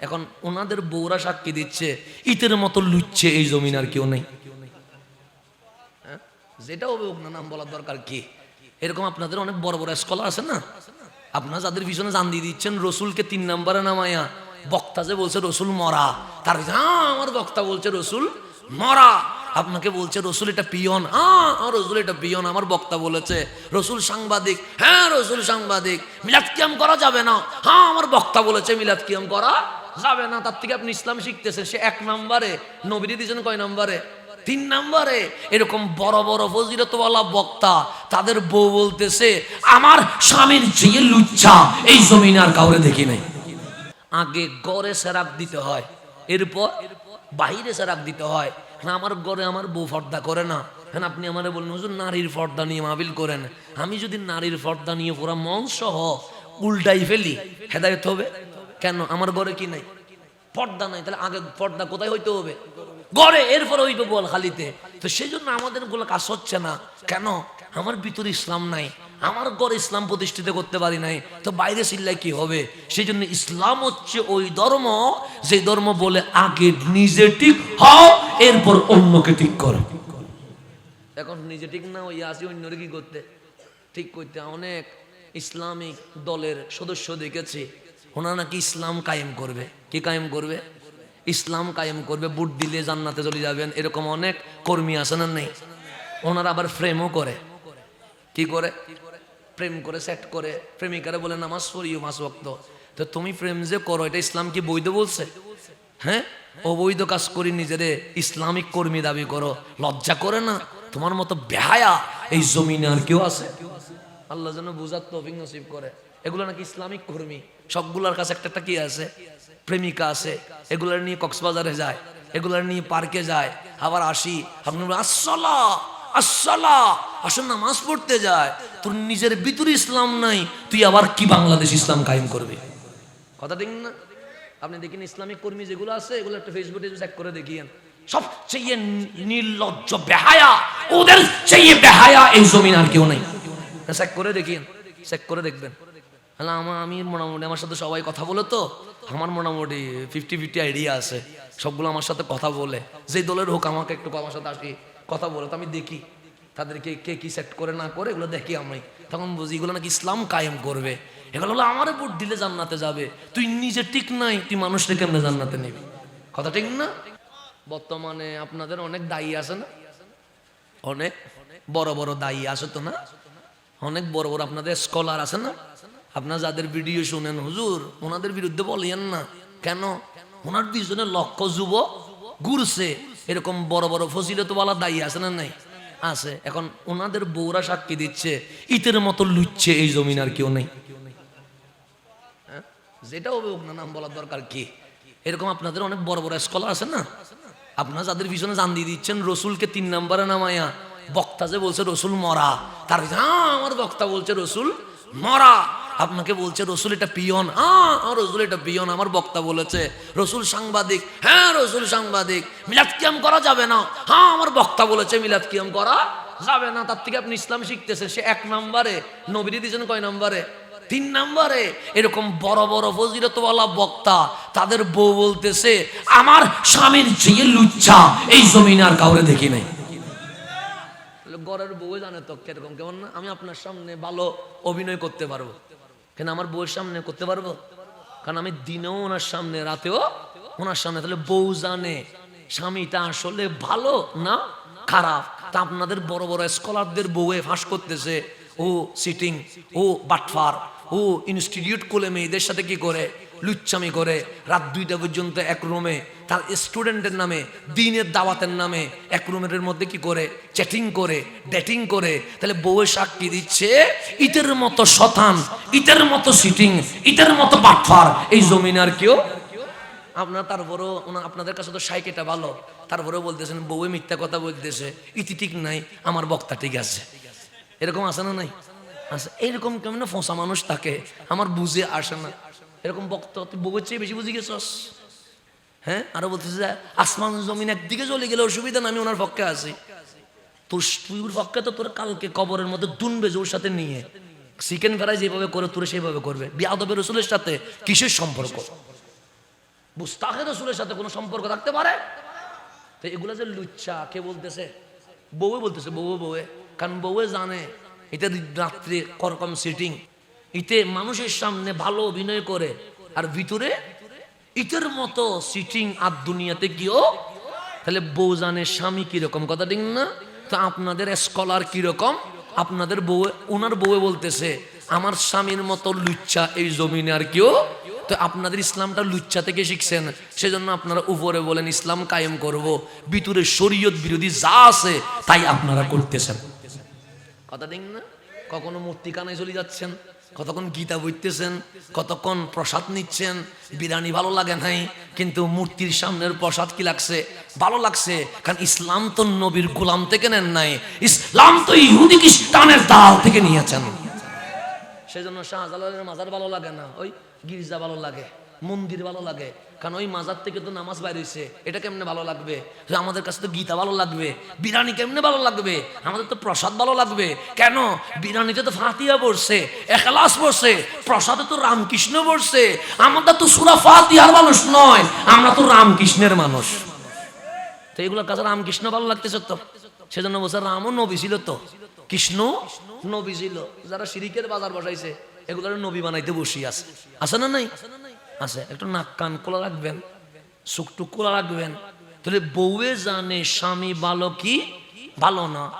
এখন ওনাদের বউরা সাক্ষী দিচ্ছে ইতের মতো লুচ্ছে এই জমিন আর কেউ নেই। হ্যাঁ? যেটা হবে না নাম বলার দরকার কি? এরকম আপনাদের অনেক বড় বড় স্কলার আছে না? আপনারা যাদের পিছনে জান দিয়ে দিচ্ছেন, রসুলকে তিন নম্বরে নামাইয়া বক্তা যে বলছে রসুল মরা, তার আমার বক্তা বলছে রসুল মরা। আপনাকে বলছে, রসুল এটা পিয়ন। হ্যাঁ রসুল এটা পিয়ন, আমার বক্তা বলেছে। রসুল সাংবাদিক। হ্যাঁ রসুল সাংবাদিক। মিলাদ কিয়াম করা যাবে না। হ্যাঁ আমার বক্তা বলেছে, মিলাদ কিয়াম করা যাবে না, তার থেকে আপনি ইসলাম শিখতেছেন। সে এক নম্বরে, নবীরে দিয়েছেন কয় নম্বরে? তিন নম্বরে, এরকম বড় বড় ফজিরতওয়ালা বক্তা, তাদের বউ বলতেছে, আমার স্বামীর চেয়ে লুচ্ছা এই জমিন আর কাউরে দেখি নাই। আগে গড়ে সেরাক দিতে হয়, এরপর বাইরে সেরাক দিতে হয়। না আমার গড়ে আমার বউ ফর্দা করে না। হ্যাঁ আপনি আমারে বলুন হুজুর, নারীর ফর্দা নিয়ে মাহবিল করেন। আমি যদি নারীর ফর্দা নিয়ে পুরো মন সহ উল্টাই ফেলি, হেদায়ত হবে? কেন? আমার ঘরে কি নাই? পর্দা নাই। তাহলে আগে পর্দা কোথায় হইতে হবে? গড়ে এরপর হইবে বল খালিতে। তো সেই জন্য আমাদেরগুলো কাজ হচ্ছে না। কেন? আমার ভিতরে ইসলাম নাই। আমার ঘরে ইসলাম প্রতিষ্ঠিত করতে পারি নাই। তো বাইরে চিল্লাই কি হবে? সেই জন্য ইসলাম হচ্ছে ওই ধর্ম যে ধর্ম বলে আগে নিজে ঠিক হও, এরপর অন্যকে ঠিক করো। এখন নিজে ঠিক না ওই আসি অন্যরে কি করতে? ঠিক করতে অনেক ইসলামিক দলের সদস্য দেখেছি। ওনারা নাকি ইসলাম কায়েম করবে। কি কায়েম করবে? ইসলাম কায়েম করবে, বুট দিলে জান্নাতে চলে যাবেন, এরকম অনেক কর্মী আছে না নেই? ওনারা আবার ফ্রেমও করে। কি করে? প্রেম করে সেট করে। প্রেমিকারা বলে, নামাজ পড়িও মাস বক্ত তো তুমি প্রেম যে করো, এটা ইসলাম কি বৈধ বলছে? হ্যাঁ? অবৈধ কাজ করি নিজেরে ইসলামিক কর্মী দাবি করো। লজ্জা করে না? তোমার মতো বেহায়া এই জমিনে আর কেউ আছে? আল্লাহ যেন বুঝার তৌফিক নসিব করে। এগুলো নাকি ইসলামিক কর্মী। সবগুলোর কাছে একটা একটা কি আছে? প্রেমিকা আছে। এগুলার নিয়ে কক্সবাজারে যায়। এগুলার নিয়ে পার্কে যায়। আবার আসি। আপনি বলেন, আসসালা আসসালা আসল নামাজ পড়তে যায়। তোর নিজের ভিতরে ইসলাম নাই। তুই আবার কি বাংলাদেশ ইসলাম কায়েম করবি? কথা ঠিক না? আপনি দেখেন ইসলামিক কর্মী যেগুলো আছে এগুলো একটা ফেসবুকে চেক করে দেখিয়েন সবচেয়ে নির্লজ্জ বেহায়া ওদের চেয়ে বেহায়া এই জমিন আর কেউ নাই। চেক করে দেখিয়েন চেক করে দেখবেন। হ্যাঁ আমার আমি মোটামুটি আমার সাথে সবাই কথা বলে তো? আমার মোটামুটি ফিফটি ফিফটি আইডিয়া আছে। সবগুলো আমার সাথে কথা বলে। যেই দলের হোক, আমাকে একটু আমার সাথে আসি, কথা বলে, তো আমি দেখি। তাদেরকে কে কি সেট করে, না করে, এগুলো দেখি আমি। তখন বুঝি এগুলো নাকি ইসলাম কায়েম করবে। এগুলো হলো আমার ভোট দিলে জান্নাতে যাবে। তুই নিজে ঠিক নাই, তুই মানুষকে কেমনে জান্নাতে নিবি? কথা ঠিক না? বর্তমানে আপনাদের অনেক দায়ী আছে না? অনেক বড় বড় দায়ী আছে তো না? অনেক বড় বড় আপনাদের স্কলার আছে না? আপনার যাদের ভিডিও শোনেন, হুজুর, ওনাদের বিরুদ্ধে বলিয়েন না। কেন? ওনার পিছনে লক্ষ যুব ঘুরছে। এরকম বড় বড় ফসিলতওয়ালা দায়ী আছে না নাই? আছে। এখন ওনাদের বউরা সাক্ষী দিচ্ছে ইতের মতো লুচ্ছে এই জমিন আর কেউ নেই। হ্যাঁ? যেটা হবে না নাম বলার দরকার কি? এরকম আপনাদের অনেক বড় বড় স্কলার আছে না? আপনারা যাদের পিছনে জান দিয়ে দিচ্ছেন, রসুলকে তিন নম্বরে নামাইয়া বক্তা যে বলছে রসুল মরা, তার আমার বক্তা বলছে রসুল মরা। আপনাকে বলছে, রসুল এটা পিয়ন। হ্যাঁ রসুল এটা পিয়ন। আমার বক্তা বলেছে, রসুল সাংবাদিক। হ্যাঁ রসুল সাংবাদিক। মিলাদ কিয়াম করা যাবে না। হ্যাঁ আমার বক্তা বলেছে, মিলাদ কিয়াম করা যাবে না। তার থেকে আপনি ইসলাম শিখতেছেন সে এক নম্বরে, নবীরে দিয়েছেন কয় নম্বরে? তিন নম্বরে। এরকম বড় বড় ফজিরতওয়ালা বক্তা তাদের বউ বলতেছে, আমার স্বামীর চেয়ে লুচ্ছা এই জমিনে আর কাউরে দেখি নাই। গড়ের বউ জানে তো কীরকম, কেমন না? আমি আপনার সামনে ভালো অভিনয় করতে পারব। কেন আমার বউয়ের সামনে করতে পারব? কারণ আমি দিনেও ওনার সামনে, রাতেও ওনার সামনে। তাহলে বউ জানে স্বামীটা আসলে ভালো না খারাপ? তা আপনাদের বড় বড় স্কলারদের বউয়ে ফাঁস করতেছে। ও সিটিং ও বাটফার, ও ইনস্টিটিউট কোলে মেয়েদের সাথে কি করে? লুচ্চামি করে রাত দুইটা পর্যন্ত এক রুমে, তার স্টুডেন্টের নামে, দিনের দাওয়াতের নামে এক রুমের মধ্যে কি করে? চ্যাটিং করে ডেটিং করে। তাহলে বউয়ের সাক্ষী দিচ্ছে, ইটের মতো শতান, ইটের মতো সিটিং ইটের মতো বাটফার এই জমিন আর কেউ আপনার, তারপরেও আপনাদের কাছে তো সাইকেটা ভালো। তারপরেও বলতেছেন, বউয়ে মিথ্যা কথা বলতেছে, ইতি ঠিক নাই, আমার বক্তা ঠিক আছে। এরকম আছে না নাই? আছে এরকম কেমন ফোঁসা মানুষ থাকে? আমার বুঝে আসে না। এরকম বক্তা তুই বউয়ের চেয়ে বেশি বুঝে গেছস? হ্যাঁ? আরও বলতেছে যে, আসমান জমিন একদিকে চলে গেলে অসুবিধা না, আমি ওনার পক্ষে আছি। তোর তুই পক্ষে তো তোর কালকে কবরের মধ্যে দুনবে জোর সাথে নিয়ে। চিকেন ফ্রাই যেভাবে করে, তোর সেইভাবে করবে। বিয়াদবের রসুলের সাথে কিসের সম্পর্ক? বুস্তাখে রসুলের সাথে কোনো সম্পর্ক থাকতে পারে? তো এগুলো যে লুচ্চা, কে বলতেছে? বউয়ে বলতেছে, বউয়ে বউয়ে। কারণ বউয়ে জানে, এটা রাত্রে করকম সিটিং ইতে মানুষের সামনে ভালো অভিনয় করে, আর ভিতরে ইটের মতো সিটিং আর দুনিয়াতে গিয়েও, তাহলে বউ জানে স্বামী কীরকম? কথা ঠিক না? তো আপনাদের স্কলার কীরকম? আপনাদের বউ ওনার বউয়ে বলতেছে, আমার স্বামীর মতো লুচ্চা এই জমিনে আর কেউ? তো আপনাদের ইসলামটা লুচ্চা থেকে শিখছেন, সেজন্য আপনারা উপরে বলেন, ইসলাম কায়েম করব। ভিতরে শরীয়ত বিরোধী যা আছে, তাই আপনারা করতেছেন। কথা ঠিক না? কখনো মূর্তি কানায় চলে যাচ্ছেন? কতক্ষণ গীতা বুঝতেছেন কতক্ষণ প্রসাদ নিচ্ছেন, বিরিয়ানি ভালো লাগে নাই, কিন্তু মূর্তির সামনের প্রসাদ কি লাগছে? ভালো লাগছে, কারণ ইসলাম তো নবীর গোলাম থেকে নেন নাই, ইসলাম তো ইহুদি খ্রিস্টানের দাল থেকে নিয়েছেন। সেজন্য শাহজালালের মাজার ভালো লাগে না, ওই গির্জা ভালো লাগে, মন্দির ভালো লাগে কারণ ওই মাজার থেকে তো নামাজ বাইর হয়েছে এটা কেমনে ভালো লাগবে? আমাদের কাছে তো গীতা ভালো লাগবে। বিরিয়ানি কেমনে ভালো লাগবে? আমাদের তো প্রসাদ ভালো লাগবে। কেন? বিরিয়ানিতে তো ফাতিয়া পড়ছে, এখালাস পড়ছে, প্রসাদে তো রামকৃষ্ণ পড়ছে। আমাদের তো সুরা ফাতিয়ার মানুষ নয়, আমরা তো রামকৃষ্ণের মানুষ। তো এগুলোর কাছে রামকৃষ্ণ ভালো লাগতেছে তো? সেজন্য বলছে রামও নবী ছিল তো। কৃষ্ণ নবী ছিল। যারা সিরিকের বাজার বসাইছে, এগুলোর নবী বানাইতে বসি আছে। আছে না নাই? আছে, একটু নাক কান খোলা রাখবেন সুখটু খোলা রাখবেন। তাহলে বউয়ে জানে স্বামী ভালো কি? ভালো না।